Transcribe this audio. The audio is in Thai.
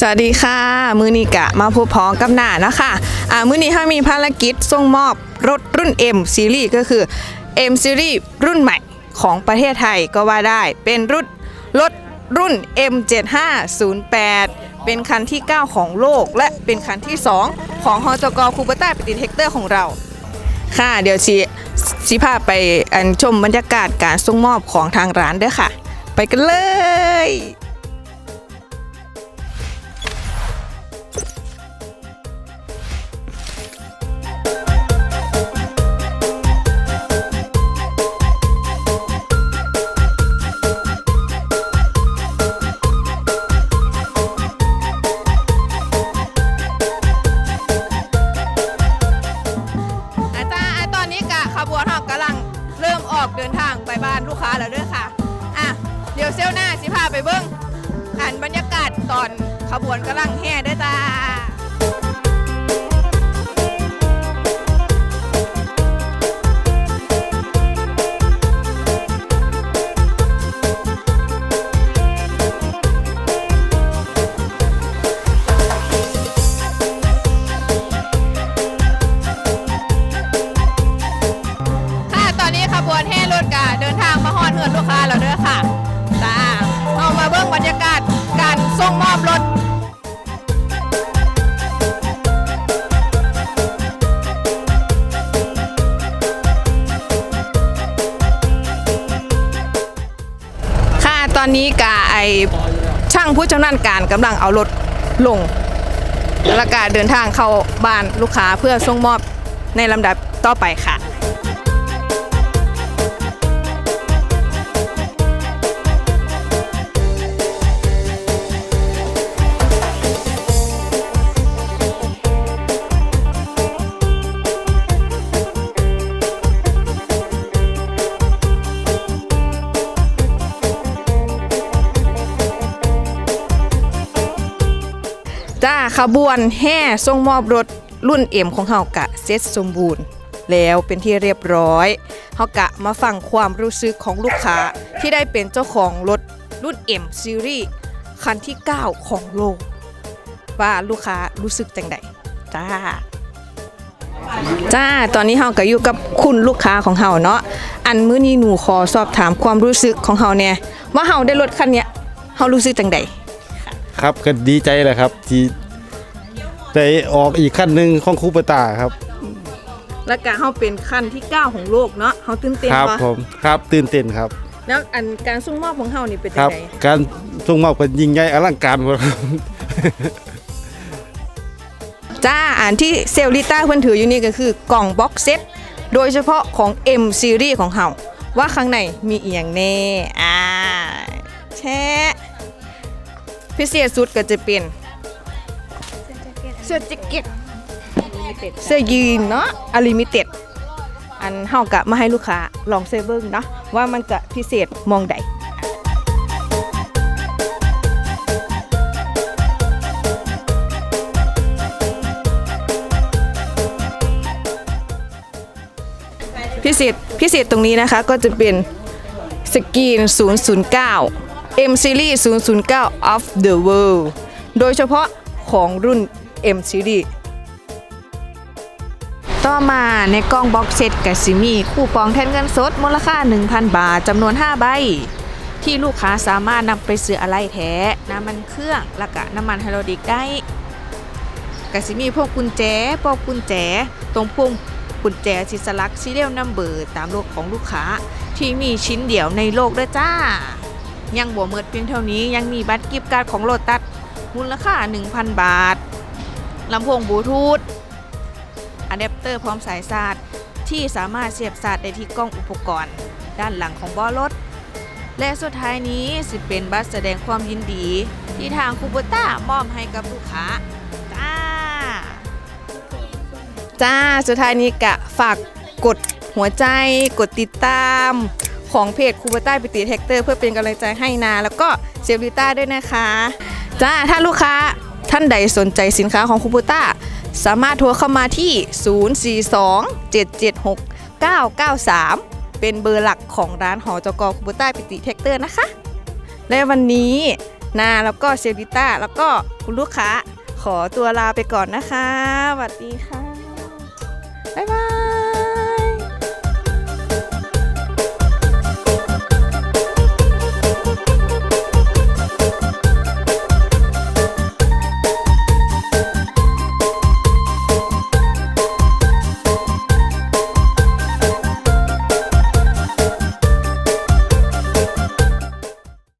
สวัสดีค่ะ มือนีกะมาพบพ้องกับหน้านะคะอ่ามือนี้ถ้ามีภารกิจส่งมอบรถรุ่น M ซีรีส์ก็คือ M ซีรีส์รุ่นใหม่ของประเทศไทยก็ว่าได้เป็นรุ่นรถรุ่น M7508 เป็นคันที่ 9 ของโลก และเป็นคันที่ 2 ของฮอจกคูเปต้าปฏิเทคเตอร์ของเรา ค่ะ เดี๋ยวชีชีพาไปอันชมบรรยากาศการส่งมอบของทางร้านเด้อค่ะ ไปกันเลย บวนเรากำลังเริ่มออกเดินทางไปบ้านลูกค้าแล้วด้วยค่ะอะเดี๋ยวเซลหน้าสิพาไปเบิ้งอ่านบรรยากาศตอนขบวนกำลังแห่ด้วยจ้า นลูกค้าแล้วเด้อค่ะจ้าเอามาเบิ้งบรรยากาศการส่งมอบรถค่ะตอนนี้กะไอช่างผู้ชำนาญการกำลังเอารถลงแล้วก็เดินทางเข้าบ้านลูกค้าเพื่อส่งมอบในลำดับต่อไปค่ะ จ้าขบวนแห่ส่งมอบรถรุ่นเอ็มของเฮากะเซ็ตสมบูรณ์ แล้วเป็นที่เรียบร้อยเฮากะมาฟังความรู้สึกของลูกค้าที่ได้เป็นเจ้าของรถรุ่น M ซีรีส์คันที่ 9 ของโลก ว่าลูกค้ารู้สึกจังใดจ้า จ้า ตอนนี้เฮาก็อยู่กับคุณลูกค้าของเฮาเนาะ อันมื้อนี้หนูขอสอบถามความรู้สึกของเฮาเนี่ยว่าเฮาได้รถคันเนี้ยเฮารู้สึกจังใด ครับก็ดีใจแหละครับ ที่ได้ออกอีกขั้นหนึ่งของคูปตาครับ แล้วก็เฮาเป็นขั้นที่ 9 ของโลกเนาะเฮาตื่นเต้นครับปะผมครับตื่นเต้นครับ แล้วอันการส่งมอบของเฮานี่เป็นคจัรังบไดการส่งมอบเป็นยิ่งใหญ่อลังการครับ จ้าอันที่เซลลิต้าเพิ่นถืออยู่นี่ก็คือกล่องบ็อกเซตโดยเฉพาะของ M ซีรีส์ของเฮาว่าข้างในมีอีหยังแน่อ่าแช่ พิเศษสุดก็จะเป็นเสื้อแจ็คเก็ตเสื้อยีนเนาะอลิมิเต็ดอันเฮากะมาให้ลูกค้าลองเซเบิ้งเนาะว่ามันจะพิเศษมองใดพิเศษพิเศษตรงนี้นะคะก็จะเป็นสกรีน009 M Series 009 of the world โดยเฉพาะของรุ่น M Series ต่อมาในกล่องบ็อกเซตกับซิมีคู่ปองแทนเงินสดมูลค่า 1,000 บาทจำนวน 5 ใบ ที่ลูกค้าสามารถนำไปซื้ออะไรแท้ น้ำมันเครื่องและก็น้ำมันไฮโดรลิกได้ก็สิมีพวกกุญแจปอกกุญแจ ตรงพวงกุญแจสิสลักซีเรียลนัมเบอร์ตามโลกของลูกค้าที่มีชิ้นเดียวในโลกด้วยจ้า ยังบ่เมิดเพียงเท่านี้ยังมีบัตรกิฟต์การ์ดของโลตัสมูลค่า 1,000 บาทลำโพงบลูทูธอะแดปเตอร์พร้อมสายชาร์จที่สามารถเสียบชาร์จได้ที่กล้องอุปกรณ์ ด้านหลังของบาะรถ และสุดท้ายนี้สิเป็นบัตรแสดงความยินดี ที่ทางคูเบต้ามอบให้กับลูกค้าจ้า จ้า สุดท้ายนี้กะฝากกดหัวใจกดติดตาม ของเพจคูเบต้าปิติแท็กเตอร์เพื่อเป็นกำลังใจให้นา แล้วก็เซลลิต้าด้วยนะคะจ้าถ้าลูกค้าท่านใดสนใจสินค้าของคูเบต้าสามารถโทรเข้ามาที่ 042-776-993 เป็นเบอร์หลักของร้านหอจกคูเบต้าปิติแท็กเตอร์นะคะ และวันนี้นาแล้วก็เซลลิต้าแล้วก็คุณลูกค้าขอตัวลาไปก่อนนะคะสวัสดีค่ะ